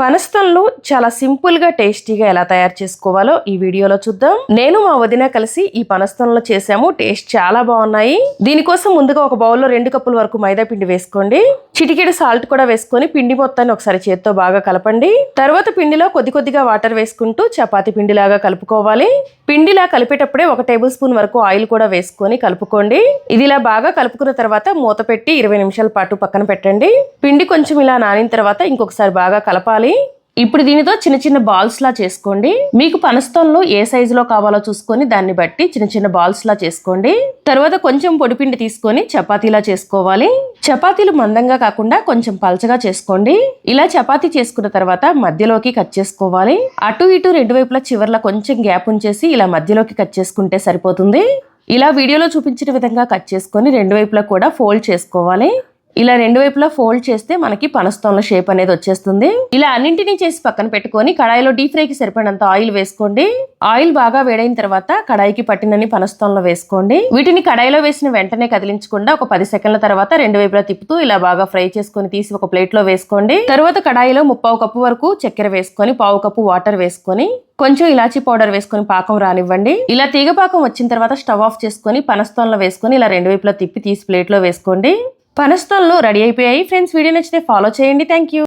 పనస్తన్లు చాలా సింపుల్గా టేస్టీగా ఎలా తయారు చేసుకోవాలో ఈ వీడియోలో చూద్దాం. నేను మా వదిన కలిసి ఈ పనస్తన్లు చేసాము. టేస్ట్ చాలా బాగున్నాయి. దీనికోసం ముందుగా ఒక బౌల్లో రెండు కప్పుల వరకు మైదా పిండి వేసుకోండి. చిటికెడు సాల్ట్ కూడా వేసుకొని పిండి మొత్తాన్ని ఒకసారి చేత్తో బాగా కలపండి. తర్వాత పిండిలో కొద్ది కొద్దిగా వాటర్ వేసుకుంటూ చపాతి పిండిలాగా కలుపుకోవాలి. పిండిలా కలిపేటప్పుడే ఒక టేబుల్ స్పూన్ వరకు ఆయిల్ కూడా వేసుకొని కలుపుకోండి. ఇది ఇలా బాగా కలుపుకున్న తర్వాత మూత పెట్టి ఇరవై నిమిషాల పాటు పక్కన పెట్టండి. పిండి కొంచెం ఇలా నానిన తర్వాత ఇంకొకసారి బాగా కలపాలి. ఇప్పుడు దీనితో చిన్న చిన్న బాల్స్ లా చేసుకోండి. మీకు పనస్తోన్లు ఏ సైజులో కావాలో చూసుకొని దాన్ని బట్టి చిన్న చిన్న బాల్స్ లా చేసుకోండి. తర్వాత కొంచెం పొడిపిండి తీసుకొని చపాతీలా చేసుకోవాలి. చపాతీలు మందంగా కాకుండా కొంచెం పలచగా చేసుకోండి. ఇలా చపాతీ చేసుకున్న తర్వాత మధ్యలోకి కట్ చేసుకోవాలి. అటు ఇటు రెండు వైపులా చివర్ల కొంచెం గ్యాప్ ఉంచేసి ఇలా మధ్యలోకి కట్ చేసుకుంటే సరిపోతుంది. ఇలా వీడియోలో చూపించిన విధంగా కట్ చేసుకొని రెండు వైపులా కూడా ఫోల్డ్ చేసుకోవాలి. ఇలా రెండు వైపులా ఫోల్డ్ చేస్తే మనకి పనస్తోన్ల షేప్ అనేది వచ్చేస్తుంది. ఇలా అన్నింటినీ చేసి పక్కన పెట్టుకొని కడాయిలో డీప్ ఫ్రైకి సరిపడినంత ఆయిల్ వేసుకోండి. ఆయిల్ బాగా వేడైన తర్వాత కడాయికి పట్టినన్ని పనస్తోన్లు వేసుకోండి. వీటిని కడాయిలో వేసిన వెంటనే కదిలించకుండా ఒక పది సెకండ్ల తర్వాత రెండు వైపులా తిప్పుతూ ఇలా బాగా ఫ్రై చేసుకొని తీసి ఒక ప్లేట్లో వేసుకోండి. తర్వాత కడాయిలో ముప్పావు కప్పు వరకు చక్కెర వేసుకొని పావు కప్పు వాటర్ వేసుకొని కొంచెం ఇలాచీ పౌడర్ వేసుకొని పాకం రానివ్వండి. ఇలా తీగ పాకం వచ్చిన తర్వాత స్టవ్ ఆఫ్ చేసుకొని పనస్తోన్లో వేసుకొని ఇలా రెండు వైపులా తిప్పి తీసి ప్లేట్లో వేసుకోండి. పనస్తోన్లు రెడీ అయిపోయాయి. ఫ్రెండ్స్ వీడియో నచ్చితే ఫాలో చేయండి. Thank you